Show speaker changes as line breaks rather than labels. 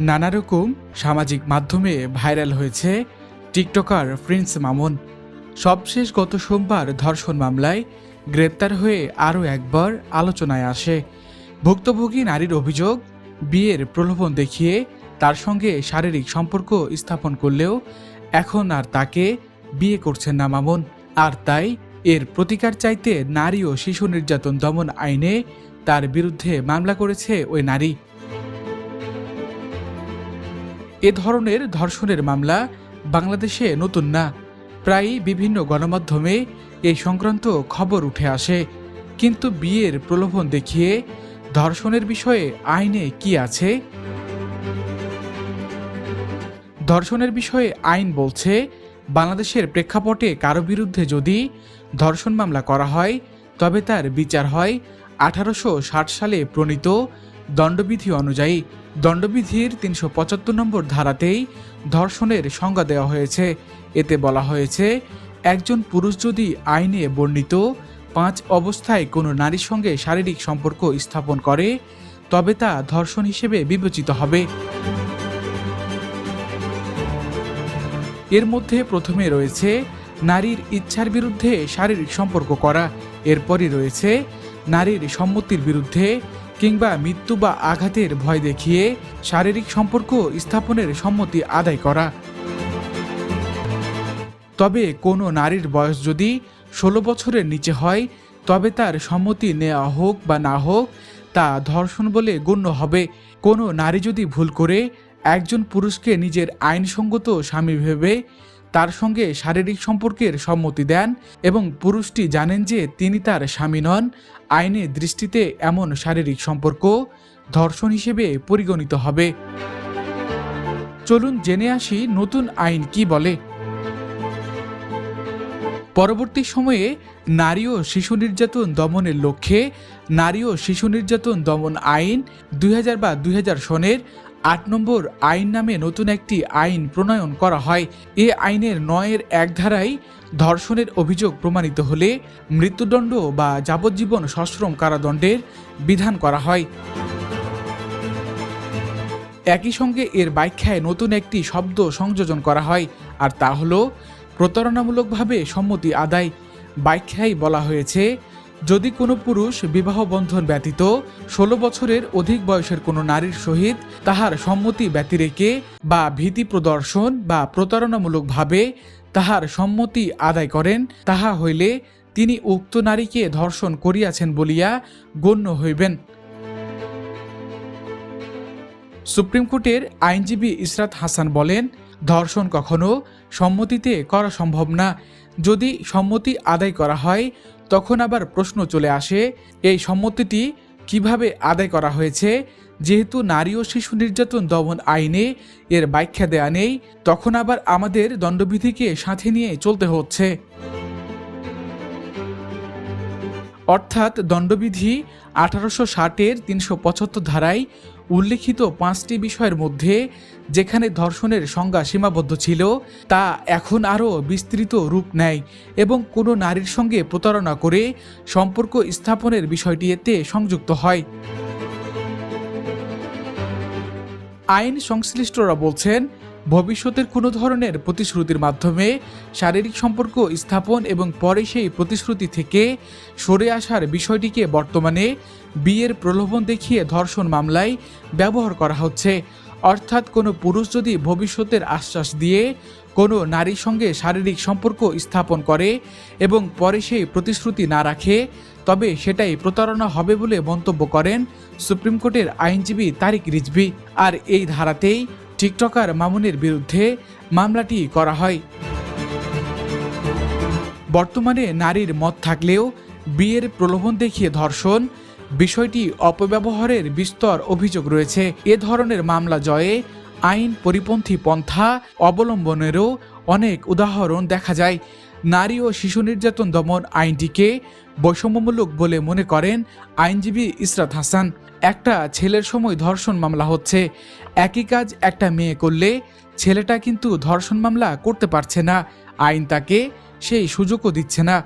নানা রকম সামাজিক মাধ্যমে ভাইরাল হয়েছে টিকটকার প্রিন্স মামুন। সবশেষ গত সোমবার ধর্ষণ মামলায় গ্রেপ্তার হয়ে আরও একবার আলোচনায় আসে। ভুক্তভোগী নারীর অভিযোগ, বিয়ের প্রলোভন দেখিয়ে তার সঙ্গে শারীরিক সম্পর্ক স্থাপন করলেও এখন আর তাকে বিয়ে করছেন না মামুন। আর তাই এর প্রতিকার চাইতে নারী ও শিশু নির্যাতন দমন আইনে তার বিরুদ্ধে মামলা করেছে ওই নারী। এ ধরনের ধর্ষণের মামলা বাংলাদেশে নতুন না। প্রায়ই বিভিন্ন গণমাধ্যমে এই সংক্রান্ত খবর উঠে আসে। কিন্তু বিয়ের প্রলোভন দেখিয়ে ধর্ষণের বিষয়ে আইনে কি আছে? ধর্ষণের বিষয়ে আইন বলছে, বাংলাদেশের প্রেক্ষাপটে কারও বিরুদ্ধে যদি ধর্ষণ মামলা করা হয়, তবে তার বিচার হয় আঠারোশো ষাট সালে প্রণীত দণ্ডবিধি অনুযায়ী দণ্ডবিধির তিনশো পঁচাত্তর নম্বর ধারাতেই ধর্ষণের সংজ্ঞা দেওয়া হয়েছে। এতে বলা হয়েছে, একজন পুরুষ যদি আইনে বর্ণিত, পাঁচ অবস্থায় কোনো নারীর সঙ্গে শারীরিক সম্পর্ক স্থাপন করে, তবে তা ধর্ষণ হিসেবে বিবেচিত হবে। এর মধ্যে প্রথমে রয়েছে, নারীর ইচ্ছার বিরুদ্ধে শারীরিক সম্পর্ক করা। এরপরই রয়েছে, নারীর সম্মতির বিরুদ্ধে কিংবা মৃত্যু বা আঘাতের ভয় দেখিয়ে শারীরিক সম্পর্ক স্থাপনের সম্মতি আদায় করা। তবে কোনো নারীর বয়স যদি ষোলো বছরের নিচে হয়, তবে তার সম্মতি নেওয়া হোক বা না হোক, তা ধর্ষণ বলে গণ্য হবে। কোনো নারী যদি ভুল করে, একজন পুরুষকে নিজের আইনসঙ্গত স্বামী ভেবে তার সঙ্গে শারীরিক সম্পর্কের সম্মতি দেন এবং পুরুষটি জানেন যে তিনি তার স্বামী নন। আইনের দৃষ্টিতে এমন শারীরিক সম্পর্ক ধর্ষণ হিসেবে পরিগণিত হবে। চলুন জেনে আসি নতুন আইন কি বলে। পরবর্তী সময়ে নারী ও শিশু নির্যাতন দমনের লক্ষ্যে নারী ও শিশু নির্যাতন দমন আইন দুই বা দুই সনের আট নম্বর আইন নামে নতুন একটি আইন প্রণয়ন করা হয়। এ আইনের নয়ের এক ধারায় ধর্ষণের অভিযোগ প্রমাণিত হলে মৃত্যুদণ্ড বা যাবজ্জীবন সশ্রম কারাদণ্ডের বিধান করা হয়। একই সঙ্গে এর ব্যাখ্যায় নতুন একটি শব্দ সংযোজন করা হয় আর তা হল প্রতারণামূলকভাবে সম্মতি আদায়। ব্যাখ্যায় বলা হয়েছে যদি কোনো পুরুষ বিবাহ বন্ধন ব্যতীত ষোলো বছরের অধিক বয়সের কোনো নারীর সহিত তাহার সম্মতি ব্যতিরেকে বা ভীতি প্রদর্শন বা প্রতারণামূলকভাবে তাহার সম্মতি আদায় করেন, তাহা হইলে তিনি উক্ত নারীকে ধর্ষণ করিয়াছেন বলিয়া গণ্য হইবেন। সুপ্রিম কোর্টের আইনজীবী ইসরাত হাসান বলেন ধর্ষণ কখনো সম্মতিতে করা সম্ভব না। যদি সম্মতি আদায় করা হয়, তখন আবার প্রশ্ন চলে আসে, এই সম্মতিটি কীভাবে আদায় করা হয়েছে? যেহেতু নারী ও শিশু নির্যাতন দমন আইনে এর ব্যাখ্যা দেয়া নেই, তখন আবার আমাদের দণ্ডবিধিকে সাথে নিয়ে চলতে হচ্ছে। অর্থাৎ দণ্ডবিধি আঠারোশো ষাটের তিনশো পঁচাত্তর ধারায় উল্লেখিত পাঁচটি বিষয়ের মধ্যে যেখানে ধর্ষণের সংজ্ঞা সীমাবদ্ধ ছিল, তা এখন আরও বিস্তৃত রূপ নেয় এবং কোনো নারীর সঙ্গে প্রতারণা করে সম্পর্ক স্থাপনের বিষয়টি এতে সংযুক্ত হয়। আইন সংশ্লিষ্টরা বলছেন ভবিষ্যতের কোনো ধরনের প্রতিশ্রুতির মাধ্যমে শারীরিক সম্পর্ক স্থাপন এবং পরে সেই প্রতিশ্রুতি থেকে সরে আসার বিষয়টিকে বর্তমানে বিয়ের প্রলোভন দেখিয়ে ধর্ষণ মামলায় ব্যবহার করা হচ্ছে। অর্থাৎ কোনো পুরুষ যদি ভবিষ্যতের আশ্বাস দিয়ে কোনো নারীর সঙ্গে শারীরিক সম্পর্ক স্থাপন করে এবং পরে সেই প্রতিশ্রুতি না রাখে, তবে সেটাই প্রতারণা হবে বলে মন্তব্য করেন সুপ্রিম কোর্টের আইনজীবী তারিক রিজভি। আর এই ধারাতেই টিকটকার মামুনের বিরুদ্ধে মামলাটি করা হয়। বর্তমানে নারীর মত থাকলেও বিয়ের প্রলোভন দেখিয়ে ধর্ষণ, বিষয়টি অপব্যবহারের বিস্তর অভিযোগ রয়েছে। এ ধরনের মামলা জয়ে আইন পরিপন্থী পন্থা অবলম্বনেরও অনেক উদাহরণ দেখা যায়। নারী ও শিশু নির্যাতন দমন আইনটিকে বৈষম্যমূলক বলে মনে করেন আইনজীবী ইসরাত হাসান। একটা ছেলের সময় ধর্ষণ মামলা হচ্ছে। একই কাজ একটা মেয়ে করলে ছেলেটা কিন্তু ধর্ষণ মামলা করতে পারছে না। আইন তাকে সেই সুযোগও দিচ্ছে না।